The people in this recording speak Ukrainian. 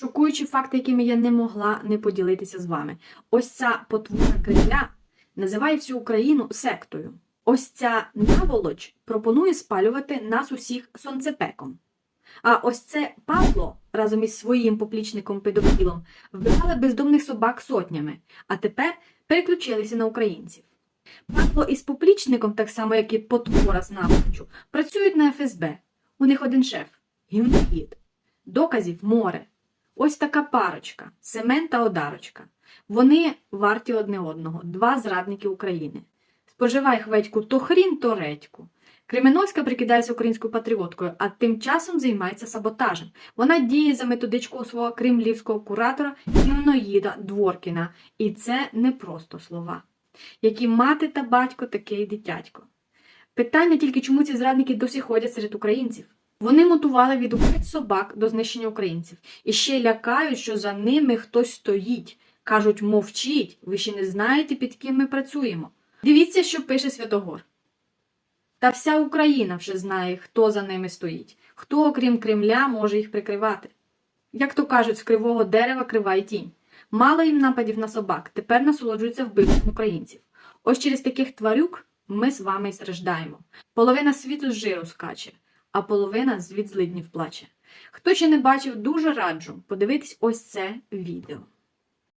Шокуючі факти, якими я не могла не поділитися з вами. Ось ця потвора Кремля називає всю Україну сектою. Ось ця наволоч пропонує спалювати нас усіх сонцепеком. А ось це Павло разом із своїм поплічником педофілом вбивали бездомних собак сотнями, а тепер переключилися на українців. Павло із поплічником, так само як і потвора з наволочу, працюють на ФСБ. У них один шеф гімноїд. Доказів море. Ось така парочка Семен та Одарочка. Вони варті одне одного, два зрадники України. Споживай хведьку то хрін, то редьку. Кременовська прикидається українською патріоткою, а тим часом займається саботажем. Вона діє за методичкою свого кремлівського куратора гімноїда Дворкіна. І це не просто слова. Які мати та батько, таке й дитятько. Питання тільки, чому ці зрадники досі ходять серед українців. Вони мотували від собак до знищення українців і ще лякають, що за ними хтось стоїть. Кажуть, мовчіть, ви ще не знаєте, під ким ми працюємо. Дивіться, що пише Святогор. Та вся Україна вже знає, хто за ними стоїть, хто, окрім Кремля, може їх прикривати. Як то кажуть, з кривого дерева крива й тінь. Мало їм нападів на собак, тепер насолоджуються вбивством українців. Ось через таких тварюк ми з вами й страждаємо. Половина світу з жиру скаче, а половина звід від злиднів плаче. Хто ще не бачив, дуже раджу подивитись ось це відео.